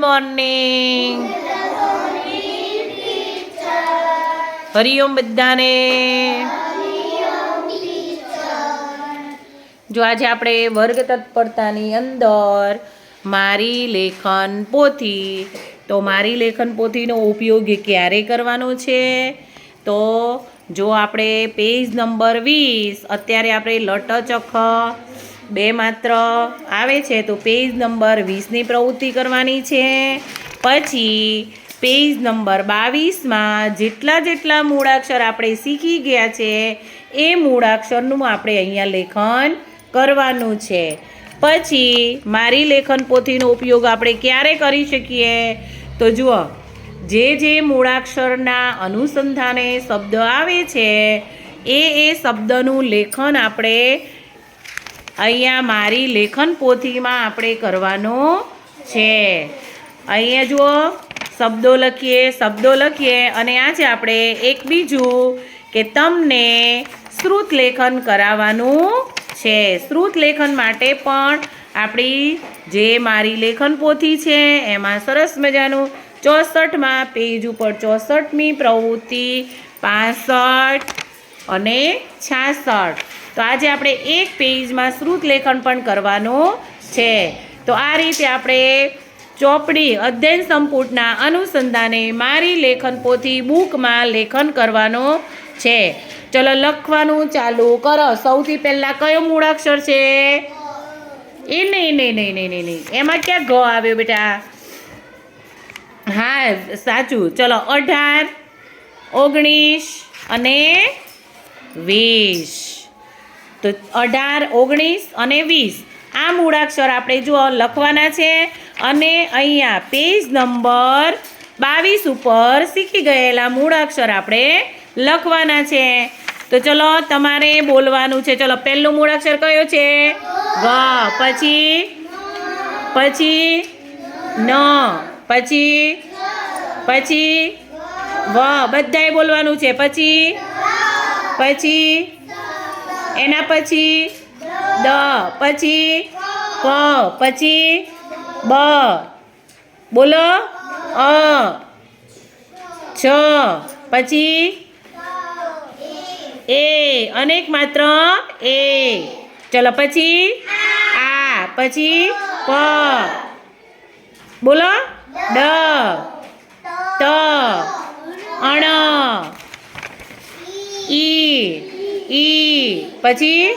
Morning Hariom બધાને. જો આજે આપણે વર્ગ તત્પરતાની અંદર મારી લેખન પોથી. તો મારી લેખન પોથીનો ઉપયોગ ક્યારે કરવાનો છે? તો જો આપણે પેજ નંબર વીસ, અત્યારે આપણે લટચખ બે માત્ર. આવે છે તો પેજ નંબર વીસની પ્રવૃત્તિ કરવાની છે. પછી પેજ નંબર બાવીસમાં જેટલા જેટલા મૂળાક્ષર આપણે શીખી ગયા છે, એ મૂળાક્ષરનું આપણે અહીંયા લેખન કરવાનું છે. પછી મારી લેખન પોથીનો ઉપયોગ આપણે ક્યારે કરી શકીએ? તો જુઓ, જે જે મૂળાક્ષરના અનુસંધાને શબ્દ આવે છે, એ એ શબ્દનું લેખન આપણે અહીંયા મારી લેખન પોથીમાં આપણે કરવાનું છે. અહીંયા જુઓ, શબ્દો લખીએ શબ્દો લખીએ, અને આજે આપણે એક બીજું કે તમને શ્રુત લેખન કરાવવાનું છે. શ્રુત લેખન માટે પણ આપણી જે મારી લેખન પોથી છે, એમાં સરસ મજાનું ચોસઠમાં પેજ ઉપર ચોસઠમી પ્રવૃત્તિ, પાસઠ અને છાસઠ. તો આજે આપણે એક પેજમાં શ્રુત લેખન પણ કરવાનું છે. તો આ રીતે આપણે ચોપડી અધ્યયન સંપુટના અનુસંધાને મારી લેખન પોથી બુકમાં લેખન કરવાનું છે. ચલો લખવાનું ચાલુ કરો. સૌથી પહેલાં કયો મૂળાક્ષર છે? એ નહીં નહીં નહીં નહીં નહીં નહીં. એમાં ક્યાં ઘ આવ્યો બેટા? હા, સાચું. ચલો અઢાર, ઓગણીસ અને વીસ. તો અઢાર, ઓગણીસ અને વીસ. આ મૂળાક્ષર આપણે જો લખવાના છે. અને અહીંયા પેજ નંબર બાવીસ ઉપર શીખી ગયેલા મૂળાક્ષર આપણે લખવાના છે. તો ચલો, તમારે બોલવાનું છે. ચલો, પહેલું મૂળાક્ષર કયો છે? ગ. પછી? પછી? ન. પછી? પછી? વ. બધાએ બોલવાનું છે. પછી? પછી? એના પછી દ, પછી ક પછી બ. બોલો, અ, છ, પછી એ, અનેક માત્ર એ. ચલો, પછી આ, પછી પ. બોલો ડ ત, અણ, ઈ. ઈ. પછી?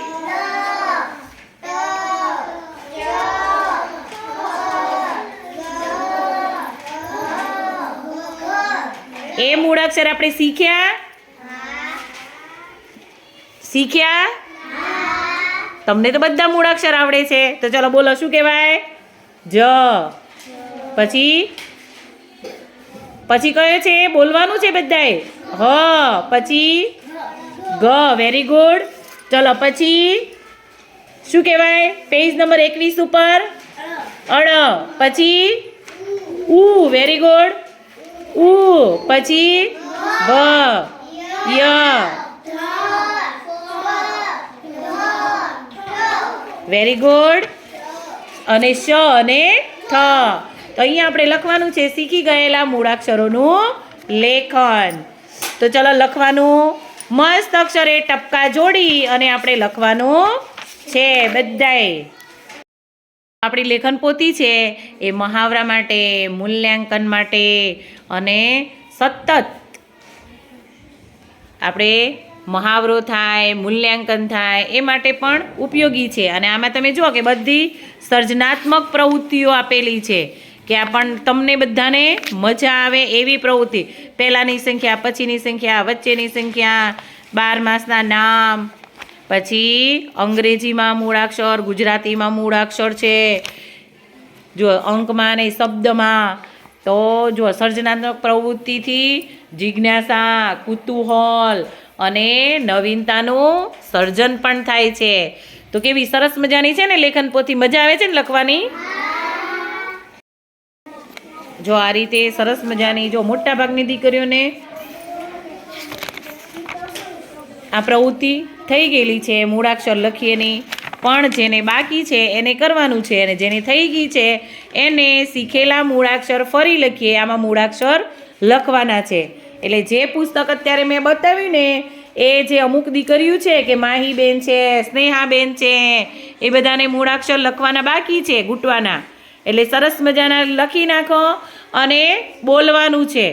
એ મૂળાક્ષર આપણે શીખ્યા? શીખ્યા? તમને તો બધા મૂળાક્ષર આવડે છે. તો ચલો બોલો, શું કહેવાય? જ. પછી? પછી કયો છે? બોલવાનું છે બધાએ? હ. પછી? ગ વેરી ગુડ ચલો પછી શું કહેવાય? પેજ નંબર એકવીસ ઉપર? અડ પછી ઉ વેરી ગુડ ઉ પછી ભ. ય. વેરી ગુડ અને શ અને થ તો અહીંયા આપણે લખવાનું છે શીખી ગયેલા મૂળાક્ષરોનું લેખન. તો ચલો લખવાનું. મસ્ત અક્ષરે ટપકા જોડી અને આપણે લખવાનું છે બધાએ. આપણી લેખન પોતી છે એ મહાવરા માટે, મૂલ્યાંકન માટે અને સતત આપણે મહાવરો થાય, મૂલ્યાંકન થાય એ માટે પણ ઉપયોગી છે. અને આમાં તમે જુઓ કે બધી સર્જનાત્મક પ્રવૃત્તિઓ આપેલી છે. કે પણ તમને બધાને મજા આવે એવી પ્રવૃત્તિ. પહેલાંની સંખ્યા, પછીની સંખ્યા, વચ્ચેની સંખ્યા, બાર માસના નામ, પછી અંગ્રેજીમાં મૂળાક્ષર, ગુજરાતીમાં મૂળાક્ષર છે. જો અંકમાં ને શબ્દમાં, તો જો સર્જનાત્મક પ્રવૃત્તિથી જિજ્ઞાસા, કુતૂહલ અને નવીનતાનું સર્જન પણ થાય છે. તો કેવી સરસ મજાની છે ને લેખન પોથી મજા આવે છે ને લખવાની? જો આ રીતે સરસ મજાની જો મોટા ભાગની દીકરીઓને આ પ્રવૃત્તિ થઈ ગયેલી છે, મૂળાક્ષર લખીએની પણ જેને બાકી છે એને કરવાનું છે અને જેની થઈ ગઈ છે એને શીખેલા મૂળાક્ષર ફરી લખીએ, આમાં મૂળાક્ષર લખવાના છે. એટલે જે પુસ્તક અત્યારે મેં બતાવ્યું ને એ જે અમુક દીકરીઓ છે કે માહીબેન છે, સ્નેહાબેન છે, એ બધાને મૂળાક્ષર લખવાના બાકી છે ઘૂંટવાના એટલે સરસ મજાના લખી નાખો અને બોલવાનું છે.